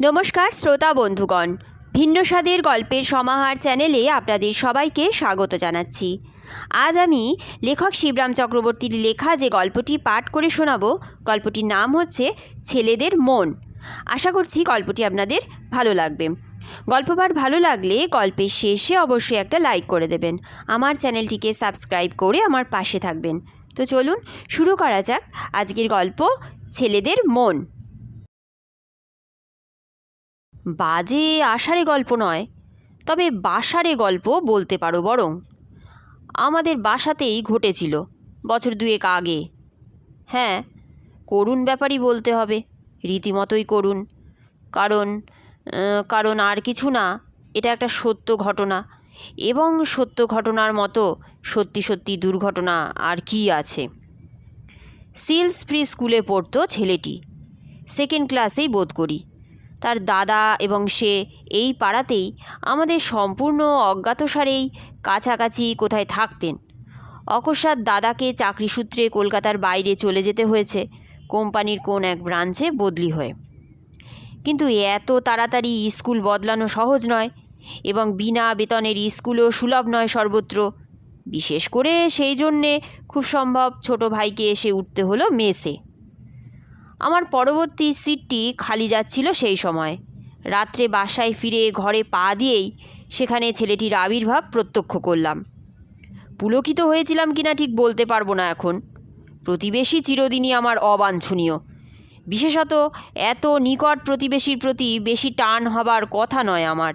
নমস্কার, শ্রোতা বন্ধুগণ। ভিন্ন স্বাদের গল্পের সমাহার চ্যানেলে আপনাদের সবাইকে স্বাগত জানাচ্ছি। আজ আমি লেখক শিবরাম চক্রবর্তীর লেখা যে গল্পটি পাঠ করে শোনাব, গল্পটির নাম হচ্ছে ছেলেদের মন। আশা করছি গল্পটি আপনাদের ভালো লাগবে। গল্প পাঠ ভালো লাগলে গল্পের শেষে অবশ্যই একটা লাইক করে দেবেন। আমার চ্যানেলটিকে সাবস্ক্রাইব করে আমার পাশে থাকবেন। তো চলুন শুরু করা যাক আজকের গল্প, ছেলেদের মন। বাজে আষাঢ়ে গল্প নয়, তবে বাসারে গল্প বলতে পারো বরং। আমাদের বাসাতেই ঘটেছিল, বছর দুয়েক আগে। হ্যাঁ করুণ ব্যাপারই বলতে হবে, রীতিমতোই করুণ। কারণ কারণ আর কিছু না, এটা একটা সত্য ঘটনা। এবং সত্য ঘটনার মতো সত্যি সত্যি দুর্ঘটনা আর কি আছে। সিলস ফ্রি স্কুলে পড়তো ছেলেটি। সেকেন্ড ক্লাসেই বোধ করি। তার দাদা এবং সে এই পাড়াতেই আমাদের সম্পূর্ণ অজ্ঞাতসারেই কাছাকাছি কোথায় থাকতেন। অকস্মাৎ দাদাকে চাকরি সূত্রে কলকাতার বাইরে চলে যেতে হয়েছে, কোম্পানির কোন এক ব্রাঞ্চে বদলি হয়ে। কিন্তু এত তাড়াতাড়ি স্কুল বদলানো সহজ নয় এবং বিনা বেতনের স্কুলও সুলভ নয় সর্বত্র। বিশেষ করে সেই জন্যে খুব সম্ভব ছোট ভাইকে এসে উঠতে হলো মেসে। আমার পরবর্তী সিটটি খালি যাচ্ছিল সেই সময়। রাত্রে বাসায় ফিরে ঘরে পা দিয়েই সেখানে ছেলেটির আবির্ভাব প্রত্যক্ষ করলাম। পুলকিত হয়েছিলাম কিনা ঠিক বলতে পারব না এখন। প্রতিবেশী চিরদিনই আমার অবাঞ্ছনীয়। বিশেষত এত নিকট প্রতিবেশীর প্রতি বেশি টান হবার কথা নয় আমার।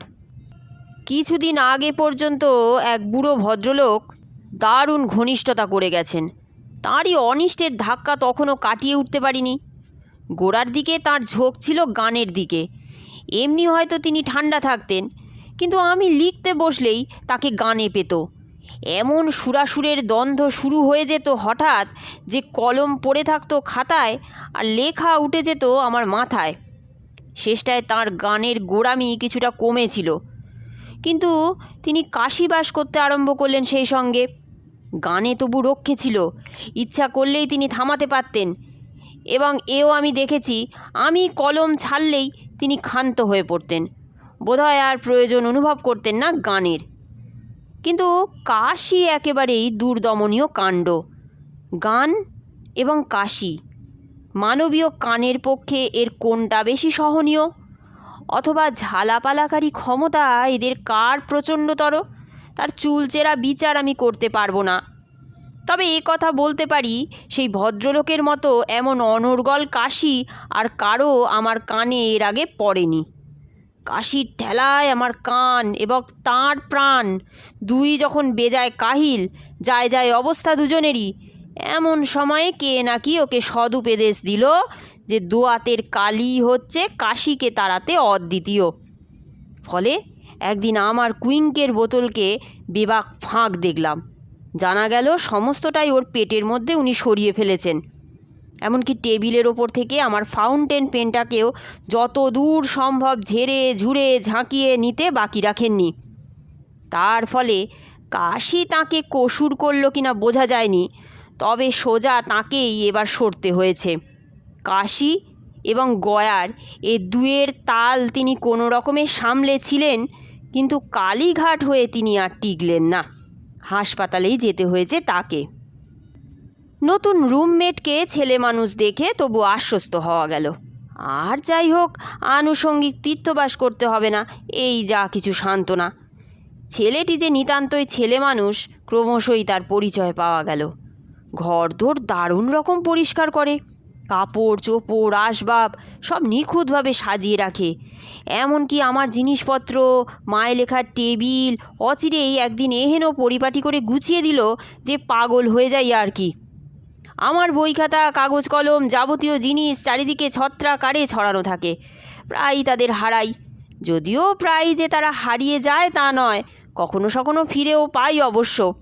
কিছুদিন আগে পর্যন্ত এক বুড়ো ভদ্রলোক দারুণ ঘনিষ্ঠতা করে গেছেন। তাঁরই অনিষ্টের ধাক্কা তখনও কাটিয়ে উঠতে পারিনি। গোড়ার দিকে তার ঝোঁক ছিল গানের দিকে। এমনি হয়তো তিনি ঠান্ডা থাকতেন, কিন্তু আমি লিখতে বসলেই তাকে গানে পেত। এমন সুরাসুরের দ্বন্দ্ব শুরু হয়ে যেত হঠাৎ যে কলম পড়ে থাকতো খাতায় আর লেখা উঠে যেত আমার মাথায়। শেষটায় তার গানের গোড়ামি কিছুটা কমেছিল। কিন্তু তিনি কাশিবাস করতে আরম্ভ করলেন সেই সঙ্গে। গানে তবু রক্ষে ছিল, ইচ্ছা করলেই তিনি থামাতে পারতেন। এবং এও আমি দেখেছি, আমি কলম ছাড়লেই তিনি ক্ষান্ত হয়ে পড়তেন। বোধহয় আর প্রয়োজন অনুভব করতেন না গানের। কিন্তু কাশি একেবারেই দুর্দমনীয় কাণ্ড। গান এবং কাশি, মানবীয় কানের পক্ষে এর কোনটা বেশি সহনীয়? অথবা ঝালাপালাকারী ক্ষমতা এদের কার প্রচণ্ডতর? তার চুলচেরা বিচার আমি করতে পারব না। তবে এ কথা বলতে পারি, সেই ভদ্রলোকের মতো এমন অনর্গল কাশি আর কারও আমার কানে এর আগে পড়েনি। কাশির ঠেলায় আমার কান এবং তাঁর প্রাণ, দুই যখন বেজায় কাহিল, যায় যায় অবস্থা দুজনেরই। এমন সময়ে কে নাকি ওকে সদুপদেশ দিল যে দোয়াতের কালি হচ্ছে কাশিকে তাড়াতে অদ্বিতীয়। ফলে একদিন আমার কুইঙ্কের বোতলকে বেবাক ফাঁক দেখলাম। জানা গেল সমস্তটাই ওর পেটের মধ্যে উনি সরিয়ে ফেলেছেন। এমনকি টেবিলের ওপর থেকে আমার ফাউন্টেন পেনটাকেও যত দূর সম্ভব ঝেড়ে, ঝুড়ে, ঝাঁকিয়ে নিতে বাকি রাখেননি। তার ফলে কাশি তাকে কসুর করল কিনা বোঝা যায়নি, তবে সোজা তাকেই এবার সরতে হয়েছে। কাশি এবং গয়ার এ দুয়ের তাল তিনি কোনো রকমে সামলেছিলেন, কিন্তু কালীঘাট হয়ে তিনি আর টিকলেন না। হাসপাতালেই যেতে হয়েছে তাকে। নতুন রুমমেটকে ছেলে মানুষ দেখে তবু আশ্বস্ত হওয়া গেল। আর যাই হোক, আনুষঙ্গিক তীর্থবাস করতে হবে না, এই যা কিছু সান্ত্বনা। ছেলেটি যে নিতান্তই ছেলে মানুষ, ক্রমশই তার পরিচয় পাওয়া গেল। ঘরদোর দারুণ রকম পরিষ্কার করে। কাপড়, চোপড়, আসবাব সব নিখুঁতভাবে সাজিয়ে রাখে। এমনকি আমার জিনিসপত্র মায়ে লেখার টেবিল, অচিরেই একদিন এহেন পরিপাটি করে গুছিয়ে দিল যে পাগল হয়ে যাই আর কি। আমার বই খাতা কাগজ কলম যাবতীয় জিনিস চারিদিকে ছত্রাকারে ছড়ানো থাকে। প্রায়ই তাদের হারাই। যদিও প্রায় যে তারা হারিয়ে যায় তা নয়, কখনো সখনো ফিরেও পাই অবশ্য।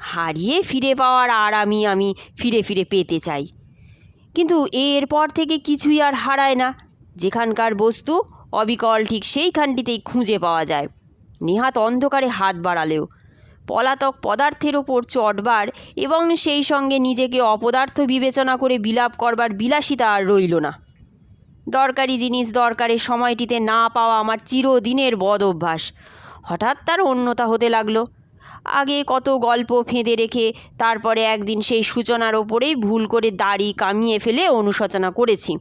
হারিয়ে ফিরে পাওয়ার আরামই আমি ফিরে ফিরে পেতে চাই। কিন্তু এরপর থেকে কিছুই আর হারায় না। যেখানকার বস্তু, অবিকল ঠিক সেইখানটিতেই খুঁজে পাওয়া যায়। নেহাত অন্ধকারে হাত বাড়ালেও। পলাতক পদার্থের ওপর চটবার এবং সেই সঙ্গে নিজেকে অপদার্থ বিবেচনা করে বিলাপ করবার বিলাসিতা আর রইল না। দরকারি জিনিস দরকারের সময়টিতে না পাওয়া আমার চিরদিনের বদ অভ্যাস। হঠাৎ তার অন্যতা হতে লাগল। আগে কত গল্প ফেঁদে রেখে তারপরে একদিন সেই সূচনার ওপরেই ভুল করে দাড়ি কামিয়ে ফেলে অনুশোচনা করেছি।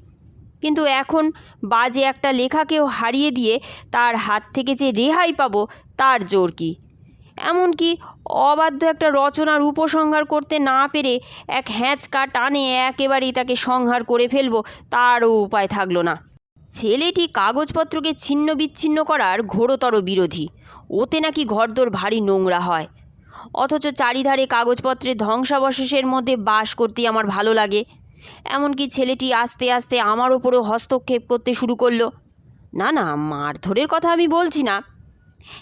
কিন্তু এখন বাজে একটা লেখাকেও হারিয়ে দিয়ে তার হাত থেকে যে রেহাই পাবো তার জোর কি? এমনকি অবাধ্য একটা রচনার উপসংহার করতে না পেরে এক হ্যাঁচকা টানে একেবারেই তাকে সংহার করে ফেলব তারও উপায় থাকল না। ছেলেটি কাগজপত্রকে ছিন্ন বিচ্ছিন্ন করার ঘোরতর বিরোধী। ওতে নাকি ঘরদোর ভারী নোংরা হয়। অথচ চারিধারে কাগজপত্রের ধ্বংসাবশেষের মধ্যে বাস করতে আমার ভালো লাগে। এমনকি ছেলেটি আস্তে আস্তে আমার ওপরেও হস্তক্ষেপ করতে শুরু করল। না না, মারধরের কথা আমি বলছি না।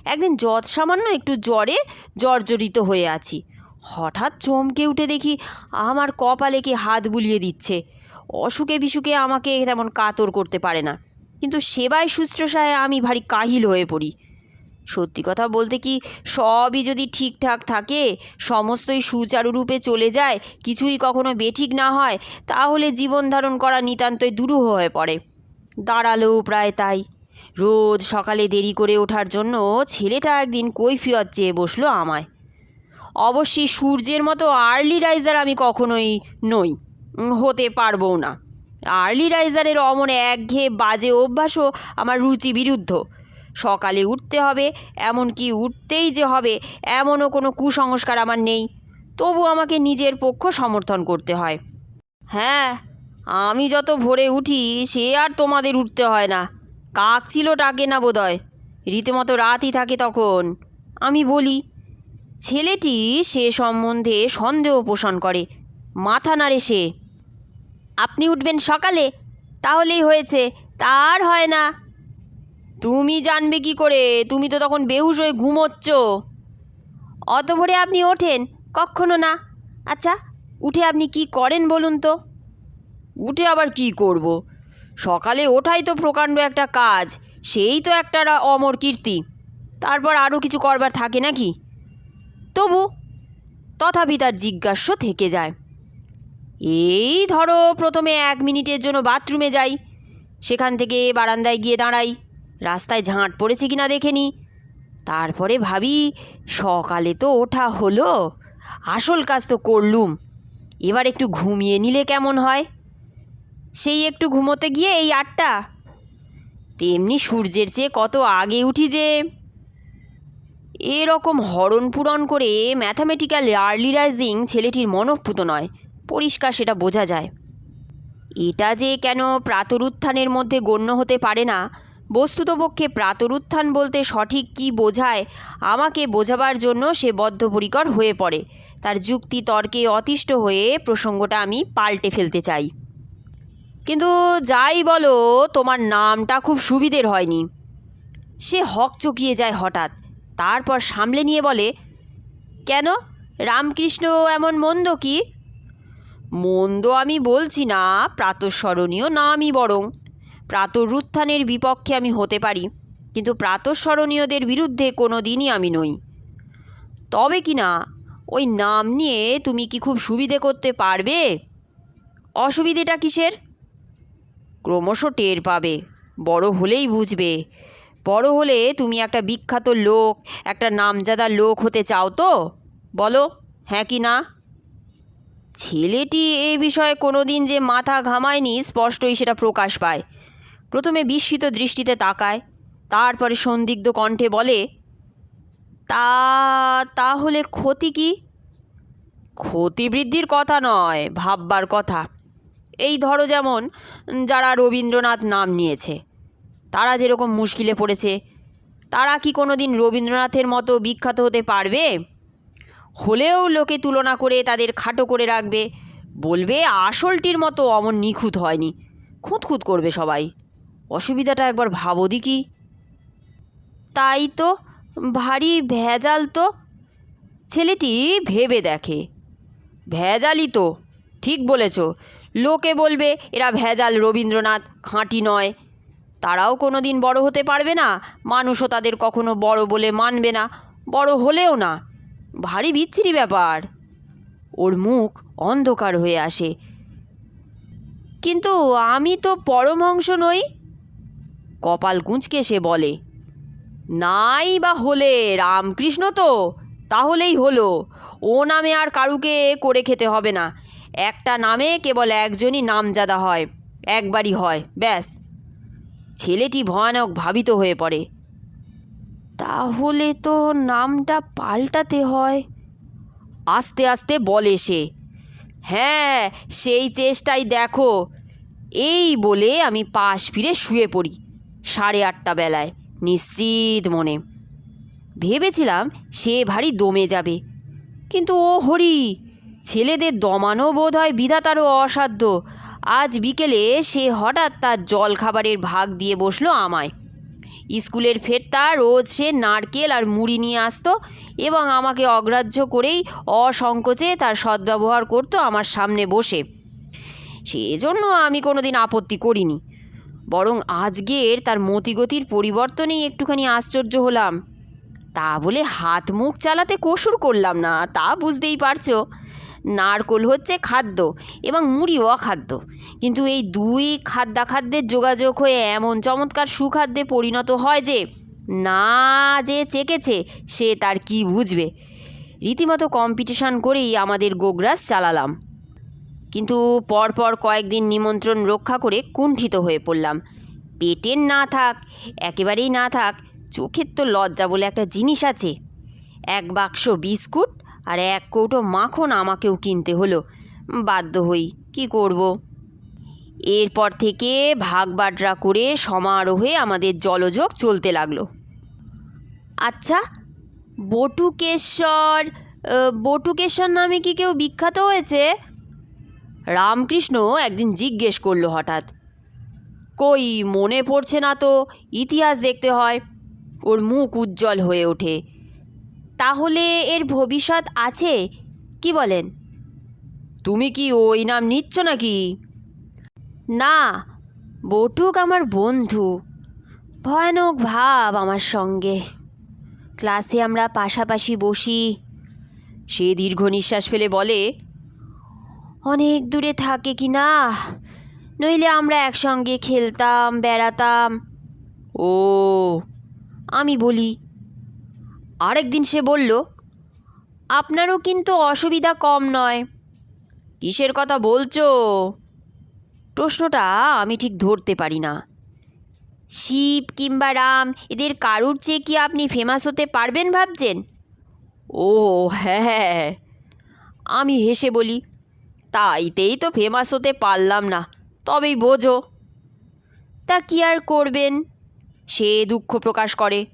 একদিন যৎ সামান্য একটু জ্বরে জর্জরিত হয়ে আছি। হঠাৎ চমকে উঠে দেখি আমার কপালে কি হাত বুলিয়ে দিচ্ছে। অসুখে বিসুখে আমাকে তেমন কাতর করতে পারে না। কিন্তু সেবায় শুশ্রূষায় আমি ভারী কাহিল হয়ে পড়ি। সত্যি কথা বলতে কি, সবই যদি ঠিকঠাক থাকে, সমস্তই সুচারুরূপে চলে যায়, কিছুই কখনো বেঠিক না হয়, তাহলে জীবন ধারণ করা নিতান্তই দুরূহ হয়ে পড়ে। দাঁড়ালেও প্রায় তাই। রোজ সকালে দেরি করে ওঠার জন্য ছেলেটা একদিন কৈফিয়ত চেয়ে বসল আমায়। অবশ্যই সূর্যের মতো আর্লি রাইজার আমি কখনোই নই। হতে পারবও না। আর্লি রাইজারের অমন একঘেয়ে বাজে অভ্যাসও আমার রুচি বিরুদ্ধ। সকালে উঠতে হবে, এমনকি উঠতেই যে হবে, এমনও কোনো কুসংস্কার আমার নেই। তবু আমাকে নিজের পক্ষ সমর্থন করতে হয়। হ্যাঁ আমি যত ভোরে উঠি, সে আর তোমাদের উঠতে হয় না। কাক ছিল ডাকে না বোধহয়। রীতিমতো রাতই থাকে তখন। আমি বলি, ছেলেটি সে সম্বন্ধে সন্দেহ পোষণ করে। মাথা নাড়ে সে। আপনি উঠবেন সকালে? তাহলেই হয়েছে। তার হয় না। তুমি জানবে কি করে? তুমি তো তখন বেহুশ হয়ে ঘুমোচ্ছ। অত ভোরে আপনি ওঠেন। কখনো না। আচ্ছা উঠে আপনি কি করেন বলুন তো? উঠে আবার কি করব। সকালে ওঠাই তো প্রকাণ্ড একটা কাজ। সেই তো একটা অমর কীর্তি। তারপর আরও কিছু করবার থাকে নাকি? তবু তথাপি তার জিজ্ঞাস্য থেকে যায়। এই ধরো প্রথমে এক মিনিটের জন্য বাথরুমে যাই। সেখান থেকে বারান্দায় গিয়ে দাঁড়াই। রাস্তায় ঝাঁট পড়েছে কিনা দেখে নি। তারপরে ভাবি, সকালে তো ওঠা হলো। আসল কাজ তো করলুম। এবার একটু ঘুমিয়ে নিলে কেমন হয়? সেই একটু ঘুমোতে গিয়ে এই আটটা। তেমনি সূর্যের চেয়ে কত আগে উঠি যে। এরকম হরণ পূরণ করে ম্যাথামেটিক্যাল আর্লি রাইজিং ছেলেটির মনঃপুত নয়। পরিষ্কার সেটা বোঝা যায়। এটা যে কেন প্রাতরুত্থানের মধ্যে গণ্য হতে পারে না? বস্তুতপক্ষে প্রাতরুত্থান বলতে সঠিক কি বোঝায়? আমাকে বোঝাবার জন্য সে বদ্ধপরিকর হয়ে পড়ে। তার যুক্তি তর্কে অতিষ্ঠ হয়ে প্রসঙ্গটা আমি পাল্টে ফেলতে চাই। কিন্তু যাই বলো, তোমার নামটা খুব সুবিধের হয়নি। সে হক চকিয়ে যায় হঠাৎ। তারপর সামলে নিয়ে বলে, কেন? রামকৃষ্ণ এমন মন্দ কি? মন্দ আমি বলছি না, প্রাতঃস্মরণীয় নামই বরং। প্রাতরুত্থানের বিপক্ষে আমি হতে পারি, কিন্তু প্রাতঃস্মরণীয়দের বিরুদ্ধে কোনো দিনই আমি নই। তবে কি না, ওই নাম নিয়ে তুমি কি খুব সুবিধে করতে পারবে? অসুবিধেটা কিসের? ক্রমশ টের পাবে, বড় হলেই বুঝবে। বড় হলে তুমি একটা বিখ্যাত লোক, একটা নামজাদা লোক হতে চাও তো? বলো হ্যাঁ কি না? ছেলেটি এ বিষয়ে কোনো দিন যে মাথা ঘামায়নি, স্পষ্টই সেটা প্রকাশ পায়। প্রথমে বিস্মিত দৃষ্টিতে তাকায়, তারপরে সন্দিগ্ধ কণ্ঠে বলে, তা, তাহলে ক্ষতি কি? ক্ষতি বৃদ্ধির কথা নয়, ভাববার কথা। এই ধরো যেমন, যারা রবীন্দ্রনাথ নাম নিয়েছে, তারা যেরকম মুশকিলে পড়েছে, তারা কি কোনো দিন রবীন্দ্রনাথের মতো বিখ্যাত হতে পারবে? হলেও লোকে তুলনা করে তাদের খাটো করে রাখবে। বলবে, আসলটির মতো অমন নিখুঁত হয়নি। খুঁতখুত করবে সবাই। অসুবিধাটা একবার ভাবো দেখি। তাই তো, ভারী ভেজাল তো? ছেলেটি ভেবে দেখে। ভেজালই তো, ঠিক বলেছ। লোকে বলবে, এরা ভেজাল রবীন্দ্রনাথ, খাঁটি নয়। তারাও কোনো দিন বড় হতে পারবে না। মানুষও তাদের কখনো বড় বলে মানবে না। বড় হলেও না। ভারী বিচ্ছিরি ব্যাপার। ওর মুখ অন্ধকার হয়ে আসে। কিন্তু আমি তো পরমহংস নই, কপাল কুঁচকে সে বলে। নাই বা হলে, রামকৃষ্ণ তো, তাহলেই হলো। ও নামে আর কারুকে করে খেতে হবে না। একটা নামে কেবল একজনই নামজাদা হয়, একবারই হয়, ব্যাস। ছেলেটি ভয়ানক ভাবিত হয়ে পড়ে। তাহলে তো নামটা পাল্টাতে হয়। আস্তে আস্তে বলে সে হ্যাঁ সেই চেষ্টাই দেখো। এই বলে আমি পাশ ফিরে শুয়ে পড়ি সাড়ে আটটা বেলায়, নিশ্চিত মনে। ভেবেছিলাম সে ভারী দমে যাবে। কিন্তু ও হরি, ছেলেদের দমানো বোধ হয় বিধাতারও অসাধ্য। আজ বিকেলে সে হঠাৎ তার জল খাবারের ভাগ দিয়ে বসল আমায়। স্কুলের ফেরতা, রোজ সে নারকেল আর মুড়ি নিয়ে আসতো এবং আমাকে অগ্রাহ্য করেই অসংকোচে তার সদ্ব্যবহার করতো আমার সামনে বসে। সেজন্য আমি কোনো দিন আপত্তি করিনি। বরং আজকের তার মতিগতির পরিবর্তনেই একটুখানি আশ্চর্য হলাম। তা বলে হাত মুখ চালাতে কসুর করলাম না, তা বুঝতেই পারছ। নারকোল হচ্ছে খাদ্য এবং মুড়ি অখাদ্য। কিন্তু এই দুই খাদ্যাখাদ্যের যোগাযোগ হয়ে এমন চমৎকার সুখাদ্যে পরিণত হয় যে, না যে চেকেছে, সে তার কি বুঝবে? রীতিমতো কম্পিটিশান করেই আমাদের গোগ্রাস চালালাম। কিন্তু পরপর কয়েকদিন নিমন্ত্রণ রক্ষা করে কুণ্ঠিত হয়ে পড়লাম। পেটের না থাক, একেবারেই না থাক, চোখের তো লজ্জা বলে একটা জিনিস আছে। এক বাক্স বিস্কুট আর এক কৌটো মাখন আমাকেও কিনতে হলো। বাধ্য হই, কি করব। এরপর থেকে ভাগ বাটরা করে সমারোহে আমাদের জলযোগ চলতে লাগল। আচ্ছা বটুকেশ্বর বটুকেশ্বর নামে কি কেউ বিখ্যাত হয়েছে? রামকৃষ্ণ একদিন জিজ্ঞেস করল হঠাৎ। কই, মনে পড়ছে না তো, ইতিহাস দেখতে হয়। ওর মুখ উজ্জ্বল হয়ে ওঠে। তাহলে এর ভবিষ্যৎ আছে? কি বলেন? তুমি কি ওই নাম নিচ্ছ নাকি? না বটুক আমার বন্ধু। ভয়ানক ভাব আমার সঙ্গে। ক্লাসে আমরা পাশাপাশি বসি। সে দীর্ঘ নিঃশ্বাস ফেলে বলে অনেক দূরে থাকে কি না? নইলে আমরা একসঙ্গে খেলতাম বেড়াতাম। ও আমি বলি আরেকদিন সে বলল, আপনারও কিন্তু অসুবিধা কম নয়। কিসের কথা বলছো? প্রশ্নটা আমি ঠিক ধরতে পারি না। শিব কিংবা রাম, এদের কারুর চেয়ে কি আপনি ফেমাস হতে পারবেন ভাবছেন? ও হ্যাঁ আমি হেসে বলি, তাইতেই তো ফেমাস হতে পারলাম না, তবেই বোঝো। তা কি আর করবেন? সে দুঃখ প্রকাশ করে।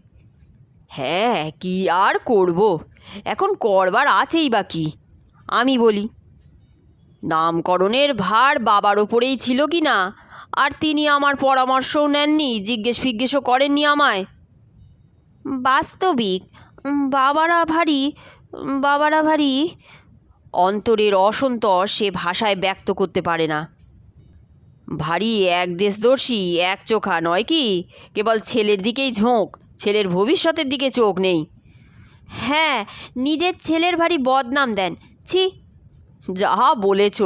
হ্যাঁ কি আর করব? এখন করবার আছেই বা কি? আমি বলি, নামকরণের ভার বাবার ওপরেই ছিল কি না? আর তিনি আমার পরামর্শও নেননি, জিজ্ঞেস ফিজ্ঞেসও করেননি আমায়। বাস্তবিক, বাবারা ভারী বাবারা ভারী, অন্তরের অসন্তোষ সে ভাষায় ব্যক্ত করতে পারে না। ভারী এক দেশদর্শী, এক চোখা নয় কি? কেবল ছেলের দিকেই ঝোঁক। ছেলের ভবিষ্যতের দিকে চোখ নেই। হ্যাঁ নিজের ছেলের ভারী বদনাম দেন। ছি যাহা বলেছ।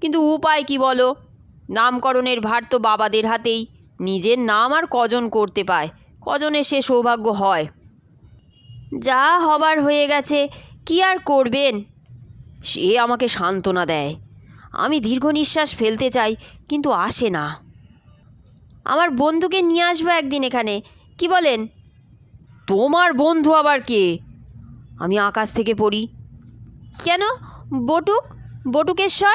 কিন্তু উপায় কি বলো? নামকরণের ভার তো বাবাদের হাতেই। নিজের নাম আর কজন করতে পায়? কজনে সে সৌভাগ্য হয়? যা হবার হয়ে গেছে, কি আর করবেন? সে আমাকে সান্ত্বনা দেয়। আমি দীর্ঘ নিঃশ্বাস ফেলতে চাই, কিন্তু আসে না। আমার বন্ধুকে নিয়ে আসব একদিন এখানে। কি বলেন? তোমার বন্ধু আবার কে? আমি আকাশ থেকে পড়ি। কেন? বটুক? বটুকেশ্বর?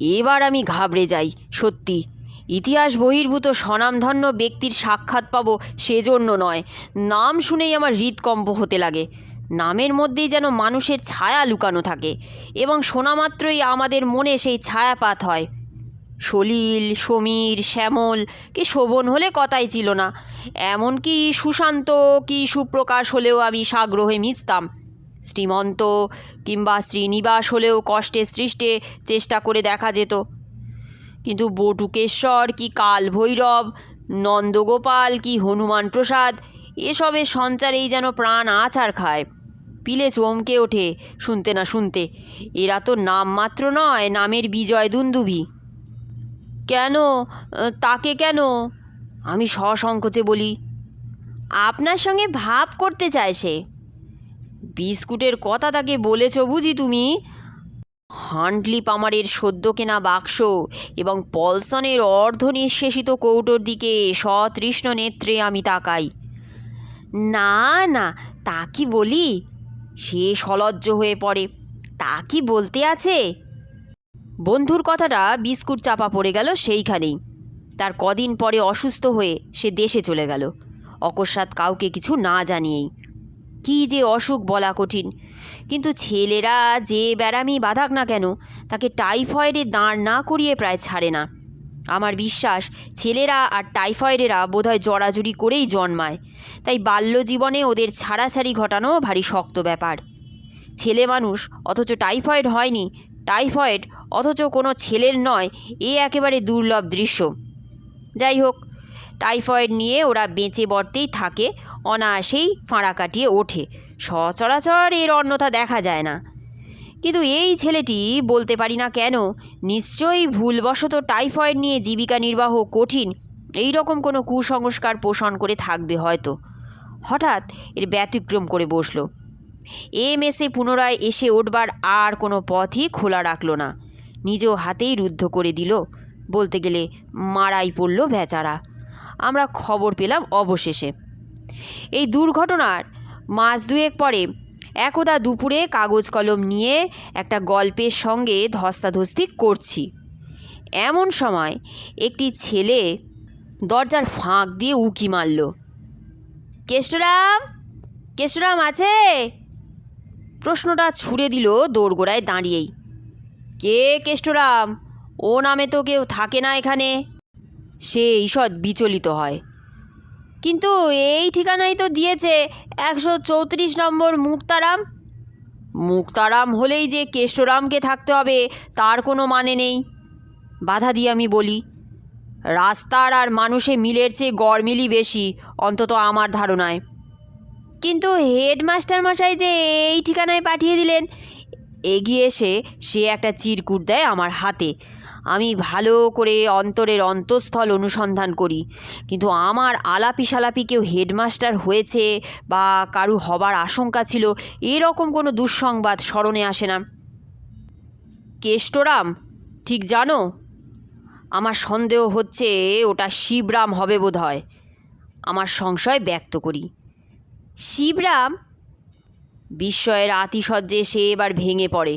এবার আমি ঘাবড়ে যাই সত্যি। ইতিহাস বহির্ভূত স্বনামধন্য ব্যক্তির সাক্ষাৎ পাবো সেজন্য নয়। নাম শুনেই আমার হৃদকম্প হতে লাগে। নামের মধ্যেই যেন মানুষের ছায়া লুকানো থাকে এবং শোনা মাত্রই আমাদের মনে সেই ছায়াপাত হয়। সলিল, সমীর, শ্যামল, কি শোভন হলে কথাই ছিল না। এমনকি সুশান্ত, কি সুপ্রকাশ হলেও আমি সাগ্রহে মিশতাম। শ্রীমন্ত কিংবা শ্রীনিবাস হলেও কষ্টে সৃষ্টে চেষ্টা করে দেখা যেত। কিন্তু বটুকেশ্বর, কি কাল ভৈরব নন্দগোপাল, কি হনুমান প্রসাদ এসবের সঞ্চারেই যেন প্রাণ আছাড় খায়। পিলে চমকে ওঠে শুনতে না শুনতে। এরা তো নাম মাত্র নয়, নামের বিজয় দুন্দুভি। কেন? তাকে কেন? আমি সসংকোচে বলি, আপনার সঙ্গে ভাব করতে চায় সে। বিস্কুটের কথা তাকে বলেছ বুঝি তুমি? হান্টলি পামারের সদ্য কেনা বাক্স এবং পলসনের অর্ধ নিঃশেষিত কৌটোর দিকে সতৃষ্ণ নেত্রে আমি তাকাই। না না, তা কি বলি? সে সলজ্জ হয়ে পড়ে। তা কি বলতে আছে? বন্ধুর কথাটা বিস্কুট চাপা পড়ে গেল সেইখানেই। তার কদিন পরে অসুস্থ হয়ে সে দেশে চলে গেল। অকস্মাৎ কাউকে কিছু না জানিয়েই। কী যে অসুখ বলা কঠিন। কিন্তু ছেলেরা যে ব্যারামি বাধাক না কেন, তাকে টাইফয়েডে দাঁড় না করিয়ে প্রায় ছাড়ে না। আমার বিশ্বাস, ছেলেরা আর টাইফয়েডেরা বোধহয় জড়াজড়ি করেই জন্মায়। তাই বাল্য জীবনে ওদের ছাড়াছাড়ি ঘটানো ভারী শক্ত ব্যাপার। ছেলে মানুষ, অথচ টাইফয়েড হয়নি টাইফয়েড, অথচ কোনো ছেলের নয়, এ একেবারে দুর্লভ দৃশ্য। যাই হোক, টাইফয়েড নিয়ে ওরা বেঁচে বর্তেই থাকে, অনায়াসেই ফাঁড়া কাটিয়ে ওঠে। সচরাচর এর অন্যথা দেখা যায় না। কিন্তু এই ছেলেটি বলতে পারি না কেন, নিশ্চয়ই ভুলবশত টাইফয়েড নিয়ে জীবিকা নির্বাহ কঠিন, এই রকম কোনো কুসংস্কার পোষণ করে থাকবে হয়তো। হঠাৎ এর ব্যতিক্রম করে বসল। এ এসে পুনরায় এসে উঠবার আর কোনো পথই খোলা রাখল না। নিজ হাতেই রুদ্ধ করে দিল। বলতে গেলে মারাই পড়ল বেচারা। আমরা খবর পেলাম অবশেষে। এই দুর্ঘটনার মাস দুয়েক পরে একদা দুপুরে কাগজ কলম নিয়ে একটা গল্পের সঙ্গে ধস্তাধস্তি করছি। এমন সময় একটি ছেলে দরজার ফাঁক দিয়ে উকি মারল। কেষ্টরাম! কেষ্টরাম আছে? প্রশ্নটা ছুড়ে দিল দোরগোড়ায় দাঁড়িয়েই। কে কেষ্টরাম? ও নামে তো কেউ থাকে না এখানে। সে ঈষৎ বিচলিত হয়। কিন্তু এই ঠিকানাই তো দিয়েছে একশো চৌত্রিশ নম্বর মুক্তারাম। মুক্তারাম হলেই যে কেষ্টরামকে থাকতে হবে, তার কোনো মানে নেই। বাধা দিয়ে আমি বলি, রাস্তার আর মানুষে মিলের চেয়ে গড়মিলই বেশি, অন্তত আমার ধারণায়। কিন্তু হেডমাস্টার মশাই যে এই ঠিকানায় পাঠিয়ে দিলেন, এগিয়ে এসে সে একটা চিরকুট দেয় আমার হাতে। আমি ভালো করে অন্তরের অন্তঃস্থল অনুসন্ধান করি, কিন্তু আমার আলাপি সালাপি কেউ হেডমাস্টার হয়েছে বা কারু হবার আশঙ্কা ছিল, এরকম কোনো দুঃসংবাদ স্মরণে আসে না। কেষ্টরাম, ঠিক জানো? আমার সন্দেহ হচ্ছে ওটা শিবরাম হবে বোধ হয় আমার সংশয় ব্যক্ত করি। শিবরাম? বিস্ময়ের আতিশয্যে সে এবার ভেঙে পড়ে।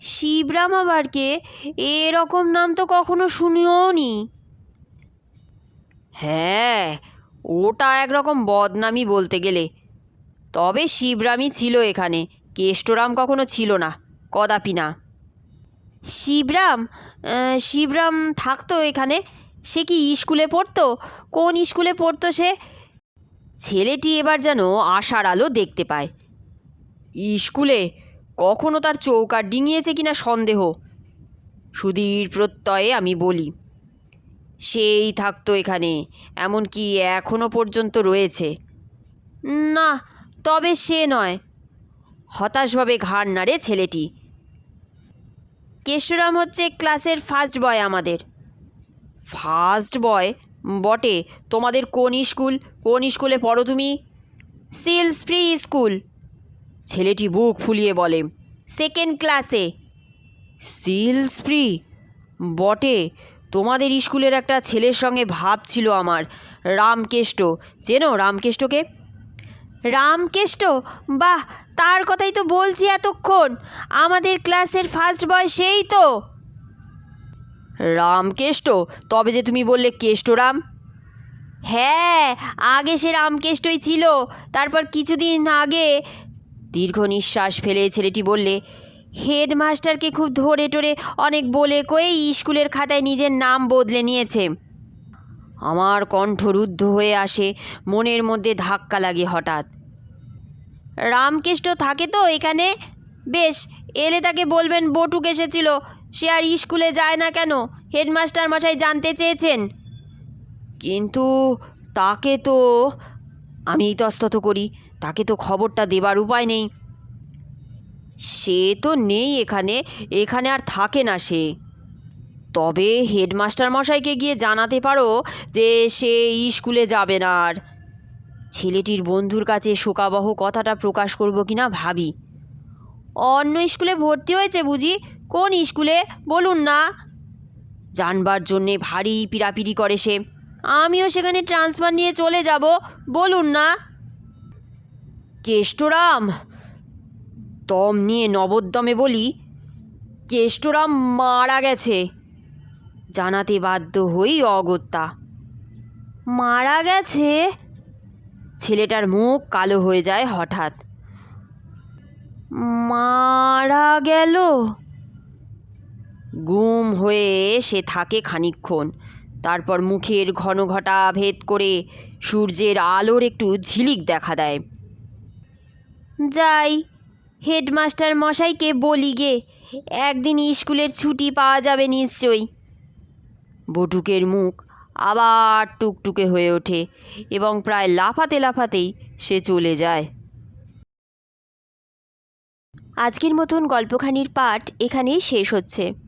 শিবরাম আবার কে? এরকম নাম তো কখনো শুনিও নি। হ্যাঁ ওটা একরকম বদনামই বলতে গেলে। তবে শিবরামই ছিল এখানে, কেষ্টরাম কখনো ছিল না, কদাপি না। শিবরাম? শিবরাম থাকতো এখানে? সে কি স্কুলে পড়তো? কোন স্কুলে পড়তো সে? ছেলেটি এবার যেন আশার আলো দেখতে পায়। স্কুলে কখনো তার চৌকা ডিঙিয়েছে কিনা সন্দেহ? সুধীর প্রত্যয়ে আমি বলি, সেই থাকতো এখানে, এমনকি এখনও পর্যন্ত রয়েছে। না, তবে সে নয়। হতাশভাবে ঘাড় নাড়ে ছেলেটি, কেষ্টরাম হচ্ছে ক্লাসের ফার্স্ট বয় আমাদের। First boy? বটে, তোমাদের কোন স্কুল? কোন স্কুলে পড়ো তুমি? সিলস ফ্রি স্কুল। ছেলেটি বুক ফুলিয়ে বলে, সেকেন্ড ক্লাসে। সিলস ফ্রি? বটে, তোমাদের স্কুলের একটা ছেলের সঙ্গে ভাব ছিল আমার, রামকেষ্ট। চেনো রামকেষ্টকে? রামকেষ্ট? বাহ, তার কথাই তো বলছি এতক্ষণ। আমাদের ক্লাসের ফার্স্ট বয় সেই তো। রামকেষ্ট? তবে যে তুমি বললে কেষ্টরাম হ্যাঁ আগে সে রামকেষ্টই ছিল। তারপর কিছুদিন আগে দীর্ঘ নিঃশ্বাস ফেলে ছেলেটি বললে, হেডমাস্টারকে খুব ধরে টরে অনেক বলে কয়ে স্কুলের খাতায় নিজের নাম বদলে নিয়েছে। আমার কণ্ঠ রুদ্ধ হয়ে আসে, মনের মধ্যে ধাক্কা লাগে হঠাৎ। রামকৃষ্ণ থাকে তো এখানে? বেশ, এলে তাকে বলবেন বটুক এসেছিল। সে আর স্কুলে যায় না কেন? হেডমাস্টার মশাই জানতে চেয়েছেন। কিন্তু তাকে তো আমি ইতস্তত করি, তাকে তো খবরটা দেবার উপায় নেই। সে তো নেই এখানে এখানে আর থাকে না সে। তবে হেডমাস্টার মশাইকে গিয়ে জানাতে পারো যে সে স্কুলে যাবে না আর। ছেলেটির বন্ধুর কাছে শোকাবহ কথাটা প্রকাশ করব কি না ভাবি। অন্য স্কুলে ভর্তি হয়েছে বুঝি? কোন স্কুলে? বলুন না। জানবার জন্যে ভারী পিরাপিরি করে সে। আমিও সেখানে ট্রান্সফার নিয়ে চলে যাব, বলুন না। কেষ্টরাম, দম নিয়ে নবদ্দমে বলি, কেষ্টরাম মারা গেছে। জানাতে বাধ্য হই অগত্যা। মারা গেছে? ছেলেটার মুখ কালো হয়ে যায় হঠাৎ। মারা গেল? গুম হয়ে সে থাকে খানিকক্ষণ। তারপর মুখের ঘন ঘটা ভেদ করে সূর্যের আলোর একটু ঝিলিক দেখা দেয়। যাই, হেডমাস্টার মশাইকে বলি গে, একদিন স্কুলের ছুটি পাওয়া যাবে নিশ্চয়ই। বটুকের মুখ আবার টুকটুকে হয়ে ওঠে এবং প্রায় লাফাতে লাফাতেই সে চলে যায়। আজকের মতন গল্পখানির পাঠ এখানেই শেষ হচ্ছে।